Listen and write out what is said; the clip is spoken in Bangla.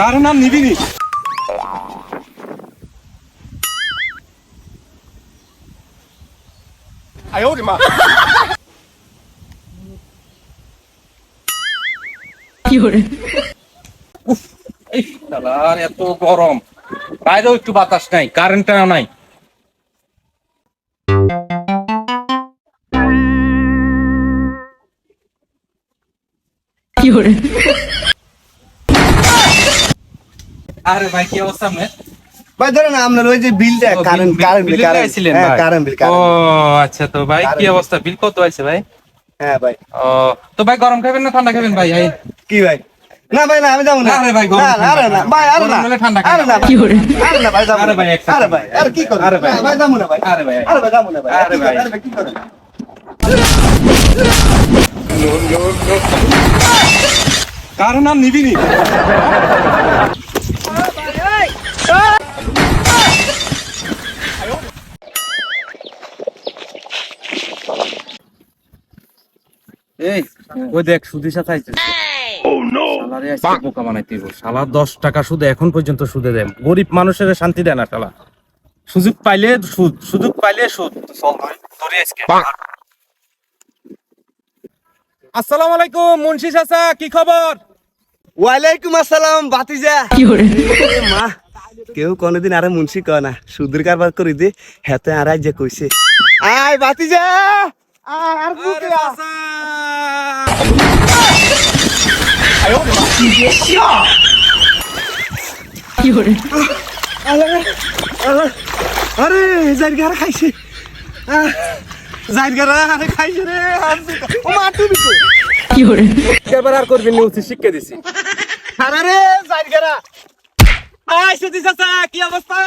কারণ আর নিবি নি? এত গরম। বাইরেও একটু বাতাস নাই কারেন্টটাও নাই। আরে ভাই কি অবস্থা আপনার ভাই ধরেন আপনার ওই যে বিলটা current bill- current bill current লাগাইছিলেন হ্যাঁ কারেন্ট বিল ও আচ্ছা তো ভাই কি অবস্থা? বিল কত আছে ভাই? হ্যাঁ ভাই। ও তো ভাই গরম খাবেন না ঠান্ডা খাবেন ভাই? কি ভাই? না ভাই না আমি যাব না। আরে ভাই, গরম না, আরে। না ভাই আরে না ঠান্ডা আরে না ভাই। আরে না ভাই যাব আরে ভাই, আরে ভাই আরে কি করো আরে ভাই। ভাই যাব না ভাই। আরে ভাই। আরে ভাই যাব না ভাই। আরে ভাই। আরে কি করেন কারণ আর নিবি নি। এই ওই দেখ সুদি সাথে আইছে। শালারে আজকে বোকা বানাইতে শালা দশ টাকা সুদে এখন পর্যন্ত সুদে দেয়। গরিব মানুষের শান্তি দেয় না শালা। সুযোগ পাইলে সুদ সুযোগ পাইলে সুদ। চল ধরি ধরি আজকে। আসসালামু আলাইকুম মুন্সি চাচা কি খবর? ওয়ালাইকুম আসসালাম বাতিজা এ মা কেউ কোনোদিন আরে মুন্সি কয় না। সুদের কারবার করি দে হেতে আর যে কইছে। আয় বাতিজা আর বুকে আ। আরে, আরে জারগারা খাইছে। আরে খাইছে রে। ও মা তুমি তো এবার আর করবি নি উচিত শিক্ষা দিছি। আরে রে জারগারা আয় সুদি চাচা কি অবস্থা?